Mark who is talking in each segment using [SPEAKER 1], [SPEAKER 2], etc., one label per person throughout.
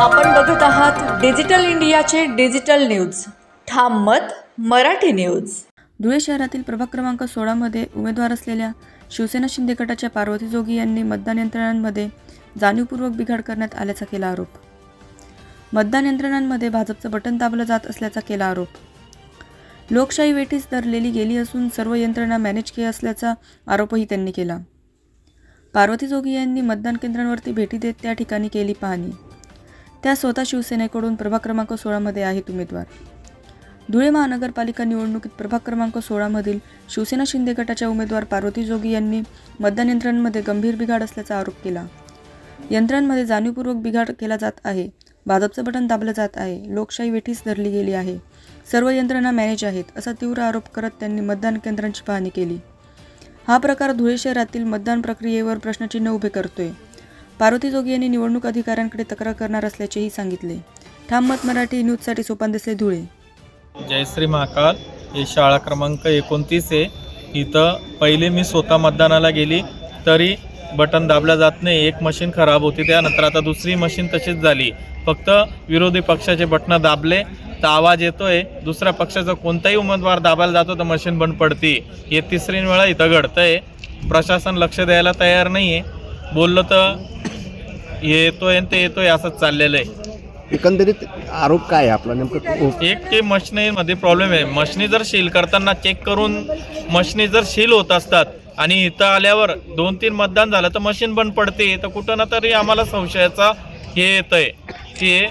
[SPEAKER 1] आपण बघत आहात डिजिटल इंडियाचे डिजिटल न्यूज. ठाम मत मराठी न्यूज.
[SPEAKER 2] धुळे शहरातील प्रभाग क्रमांक सोळामध्ये उमेदवार असलेल्या शिवसेना शिंदे गटाच्या पार्वती जोगी यांनी मतदान यंत्रणांमध्ये जाणीवपूर्वक बिघाड करण्यात आल्याचा केला आरोप. मतदान यंत्रणांमध्ये भाजपचं बटन दाबलं जात असल्याचा केला आरोप. लोकशाही वेठीस धरलेली गेली असून सर्व यंत्रणा मॅनेज केली असल्याचा आरोपही त्यांनी केला. पार्वती जोगी यांनी मतदान केंद्रांवरती भेटी देत त्या ठिकाणी केली पाहणी. त्या स्वतः शिवसेनेकडून प्रभाग क्रमांक सोळामध्ये आहेत उमेदवार. धुळे महानगरपालिका निवडणुकीत प्रभाग क्रमांक सोळामधील शिवसेना शिंदे गटाच्या उमेदवार पार्वती जोगी यांनी मतदान यंत्रांमध्ये गंभीर बिघाड असल्याचा आरोप केला. यंत्रांमध्ये जाणीवपूर्वक बिघाड केला जात आहे. भाजपचं बटन दाबलं जात आहे. लोकशाही वेठीस धरली गेली आहे. सर्व यंत्रणा मॅनेज आहेत असा तीव्र आरोप करत त्यांनी मतदान केंद्रांची पाहणी केली. हा प्रकार धुळे शहरातील मतदान प्रक्रियेवर प्रश्नचिन्ह उभे करतोय. पार्वती जोगी यांनी निवडणूक अधिकाऱ्यांकडे तक्रार करणार असल्याचेही सांगितले. ठाम मत मराठी न्यूजसाठी सोपान देसले धुळे
[SPEAKER 3] जयश्री महाकाल. ही शाळा क्रमांक एकोणतीस आहे इथं पहिले मी स्वतः मतदानाला गेली तरी बटन दाबलं जात नाही. एक मशीन खराब होती त्यानंतर आता दुसरी मशीन तशीच झाली. फक्त विरोधी पक्षाचे बटणं दाबले तर आवाज येतोय. दुसऱ्या पक्षाचा कोणताही उमेदवार दाबायला जातो तर मशीन बंद पडते. हे तिसरी वेळा इथं घडतंय. प्रशासन लक्ष द्यायला तयार नाही आहे बोललं तर येतोय आणि ते येतोय असंच चाललेलं आहे.
[SPEAKER 4] एकंदरीत आरोप काय आहे आपला नेमकं?
[SPEAKER 3] एक की मशनीमध्ये प्रॉब्लेम आहे. मशनी जर सील करताना चेक करून मशनी जर सील होत असतात आणि इथं आल्यावर दोन तीन मतदान झालं तर मशीन बंद पडते तर कुठं ना तरी आम्हाला संशयाचा हे येत आहे की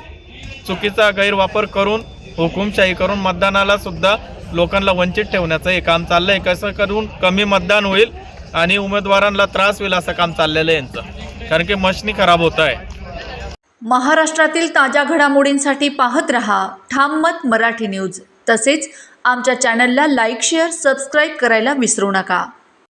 [SPEAKER 3] चुकीचा गैरवापर करून हुकुमशाही करून मतदानाला सुद्धा लोकांना वंचित ठेवण्याचं हे काम चाललं आहे कसं करून कमी मतदान होईल आणि उमेदवारांना त्रास होईल असं काम चाललेलं आहे यांचं. कारण की मशनी खराब होत आहे
[SPEAKER 1] महाराष्ट्रातील ताज्या घडामोडींसाठी पाहत रहा ठाम मत मराठी न्यूज. तसेच आमच्या चॅनलला लाईक शेअर सबस्क्राईब करायला विसरू नका.